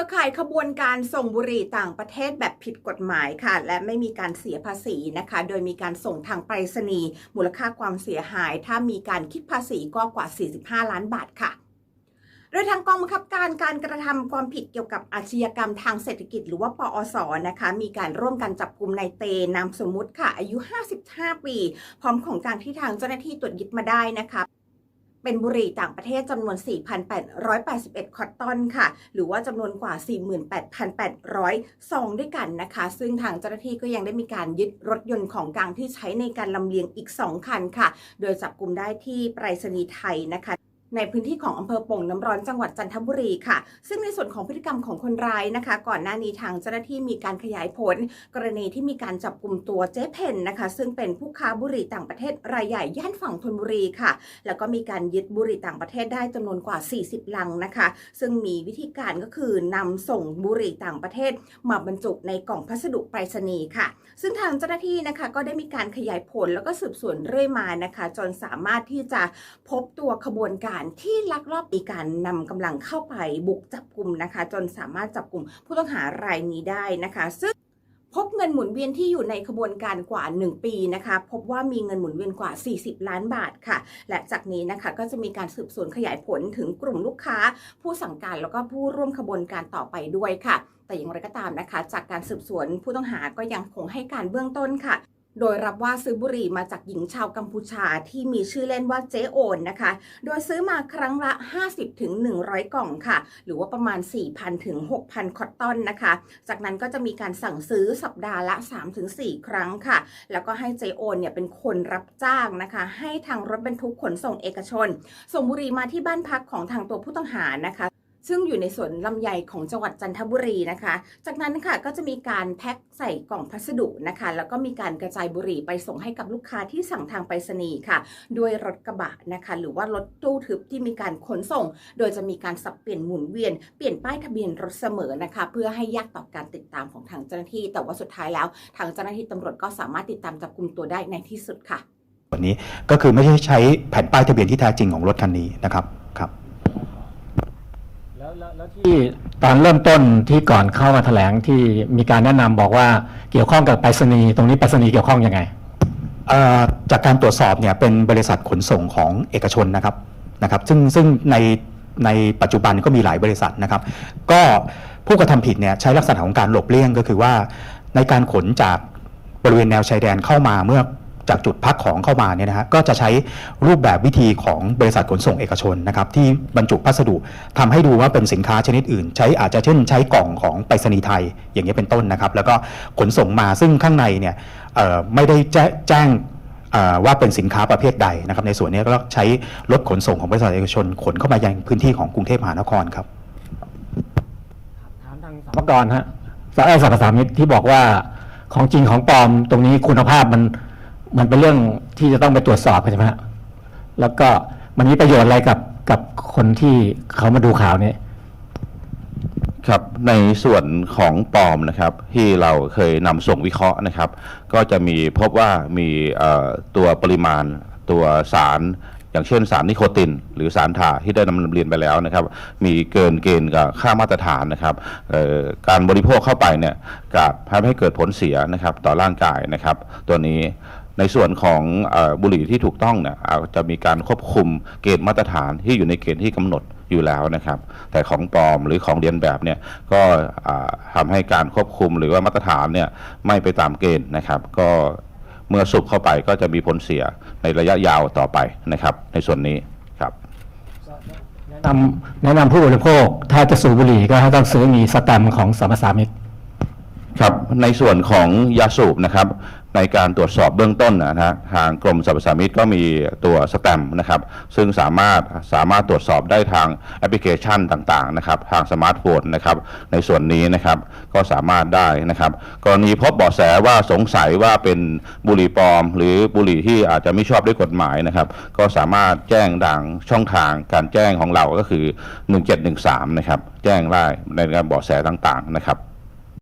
รือข่ายขบวนการส่งบุหรี่ต่างประเทศแบบผิดกฎหมายค่ะ และไม่มีการเสียภาษีนะคะ โดยมีการส่งทางไปรษณีย์มูลค่าความเสียหาย ถ้ามีการคิดภาษีก็กว่า 45 ล้านบาทค่ะโดยทางกองบังคับการการกระทำความผิดเกี่ยวกับอาชญากรรมทางเศรษฐกิจหรือว่าปอสนะคะ มีการร่วมกันจับกลุ่มนายเตนามสมมุติค่ะ อายุ 55 ปี พร้อมของกลางที่ทางเจ้าหน้าที่ตรวจยึดมาได้นะคะ เป็นบุหรี่ต่างประเทศจำนวน 4,881 คอตตอนค่ะ หรือว่าจำนวนกว่า 48,800 ซองด้วยกันนะคะ ซึ่งทางเจ้าหน้าที่ก็ยังได้มีการยึดรถยนต์ของกลางที่ใช้ในการลำเลียงอีก 2 คันค่ะ โดยจับกลุ่มได้ที่ไปรษณีย์ไทยนะคะ ในพื้นที่ของอำเภอป่งน้ำร้อนจังหวัดจันทบุรีค่ะ ซึ่งในส่วนของพฤติกรรมของคนร้ายนะคะ ก่อนหน้านี้ทางเจ้าหน้าที่มีการขยายผล กรณีที่มีการจับกลุ่มตัวเจ๊เพนนะคะ ซึ่งเป็นผู้ค้าบุหรี่ต่างประเทศรายใหญ่ย่านฝั่งธนบุรีค่ะ แล้วก็มีการยึดบุหรี่ต่างประเทศได้จำนวนกว่า 40 ลังนะคะ ซึ่งมีวิธีการก็คือนำส่งบุหรี่ต่างประเทศ มาบรรจุในกล่องพัสดุไปรษณีย์ค่ะ ซึ่งทางเจ้าหน้าที่นะคะก็ได้มีการขยายผลแล้วก็สืบสวนเรื่อยมานะคะ จนสามารถที่จะพบตัวขบวนการที่ลักลอบมีการนำกำลังเข้าไปบุกจับกลุ่มนะคะ จนสามารถจับกลุ่มผู้ต้องหารายนี้ได้นะคะ ซึ่งพบเงินหมุนเวียนที่อยู่ในขบวนการกว่า 1 ปีนะคะ พบว่ามีเงินหมุนเวียนกว่า 40 ล้านบาทค่ะ และจากนี้นะคะก็จะมีการสืบสวนขยายผลถึงกลุ่มลูกค้า ผู้สั่งการแล้วก็ผู้ร่วมขบวนการต่อไปด้วยค่ะ แต่อย่างไรก็ตามนะคะ จากการสืบสวนผู้ต้องหาก็ยังคงให้การเบื้องต้นค่ะ โดยรับว่าซื้อบุหรี่มาจากหญิงชาวกัมพูชาที่มีชื่อเล่นว่าเจโอนนะคะ โดยซื้อมาครั้งละ50ถึง100 กล่องค่ะ หรือว่าประมาณ 4,000ถึง6,000 คอตตอนนะคะ จากนั้นก็จะมีการสั่งซื้อสัปดาห์ละ 3-4 ครั้งค่ะ แล้วก็ให้เจโอนเนี่ยเป็นคนรับจ้างนะคะ ให้ทางรถบรรทุกขนส่งเอกชน ส่งบุหรี่มาที่บ้านพักของทางตัวผู้ต้องหานะคะ ซึ่งอยู่ในสวนลำไยของจังหวัดจันทบุรีนะคะ จากนั้นค่ะก็จะมีการแพ็คใส่กล่องพัสดุนะคะ แล้วก็มีการกระจายบุหรี่ไปส่งให้กับลูกค้าที่สั่งทางไปรษณีย์ค่ะ ด้วยรถกระบะนะคะ หรือว่ารถตู้ทึบที่มีการขนส่ง โดยจะมีการสับเปลี่ยนหมุนเวียน เปลี่ยนป้ายทะเบียนรถเสมอนะคะ เพื่อให้ยากต่อการติดตามของทางเจ้าหน้าที่ แต่ว่าสุดท้ายแล้ว ทางเจ้าหน้าที่ตำรวจก็สามารถติดตามจับกลุ่มตัวได้ในที่สุดค่ะวันนี้ก็คือไม่ใช่ใช้แผ่นป้ายทะเบียนที่แท้จริงของรถคันนี้นะครับครับ แล้วแล้วแล้วที่ตอนเริ่มต้นที่ก่อนเข้ามาแถลงที่มีการแนะนำบอกว่าเกี่ยวข้องกับไปรษณีย์ตรงนี้ไปรษณีย์เกี่ยวข้องยังไงเอ่อจากการตรวจสอบเนี่ยเป็นบริษัทขนส่งของเอกชนนะครับนะครับซึ่งซึ่งในในปัจจุบันก็มีหลายบริษัทนะครับ ก็ผู้กระทำผิดเนี่ยใช้ลักษณะของการหลบเลี่ยงก็คือว่าในการขนจากบริเวณแนวชายแดนเข้ามาเมื่อ จากจุดพักของเข้ามาเนี่ยนะฮะก็จะใช้รูปแบบวิธีของบริษัทขนส่งเอกชนนะครับที่บรรจุพัสดุทำให้ดูว่าเป็นสินค้าชนิดอื่น ใช้อาจจะเช่น ใช้กล่องของไปรษณีย์ไทยอย่างนี้เป็นต้นนะครับแล้วก็ขนส่งมาซึ่งข้างในเนี่ยไม่ได้แจ้แจ้งว่าเป็นสินค้าประเภทใดนะครับในส่วนนี้ก็ใช้รถขนส่งของบริษัทเอกชน ขนเข้ามายังพื้นที่ของกรุงเทพมหานครครับถามทางสรรพากรฮะสารสรรพสามิตที่บอกว่าของจริงของปลอมตรงนี้คุณภาพมัน มันเป็นเรื่องที่จะต้องไปตรวจสอบใช่ไหมฮะแล้วก็มันมีประโยชน์อะไรกับกับคนที่เขามาดูข่าวนี้ครับในส่วนของปลอมนะครับที่เราเคยนำส่งวิเคราะห์นะครับ ก็จะมีพบว่ามีตัวปริมาณตัวสารอย่างเช่นสารนิโคติน หรือสารถ่าที่ได้นำเรียนไปแล้วนะครับ มีเกินเกณฑ์กับค่ามาตรฐานนะครับการบริโภคเข้าไปเนี่ยกับทำให้เกิดผลเสียนะครับต่อร่างกายนะครับ ตัวนี้ ในส่วนของอบุหรี่ที่ถูกต้องเนี่ยอาจจะมีการควบคุมเกณฑ์มาตรฐานที่อยู่ในเกณฑ์ที่กำหนดอยู่แล้วนะครับ แต่ของปลอมหรือของเรียนแบบเนี่ยก็อ่าทำให้การควบคุมหรือว่ามาตรฐานเนี่ยไม่ไปตามเกณฑ์นะครับ ก็เมื่อสูบเข้าไปก็จะมีผลเสียในระยะยาวต่อไปนะครับ ในส่วนนี้ครับแนะนำแนะนำผู้บริโภค ถ้าจะสูบบุหรี่ก็ต้องซื้อมีสแตมของสรรพสามิต ครับในส่วนของยาสูบนะครับ ในการตรวจสอบเบื้องต้นนะฮะทางกรมสรรพสามิตก็มีตัวสแตมป์นะครับ ซึ่งสามารถสามารถตรวจสอบได้ทางแอปพลิเคชันต่างๆนะครับ ทางสมาร์ทโฟนนะครับ ในส่วนนี้นะครับก็สามารถได้นะครับ กรณีพบเบาะแสว่าสงสัยว่าเป็นบุหรี่ปลอม หรือบุหรี่ที่อาจจะไม่ชอบด้วยกฎหมายนะครับ ก็สามารถแจ้งดังช่องทางการแจ้งของเราก็คือ 1713 นะครับ แจ้งได้ในการเบาะแสต่างๆนะครับ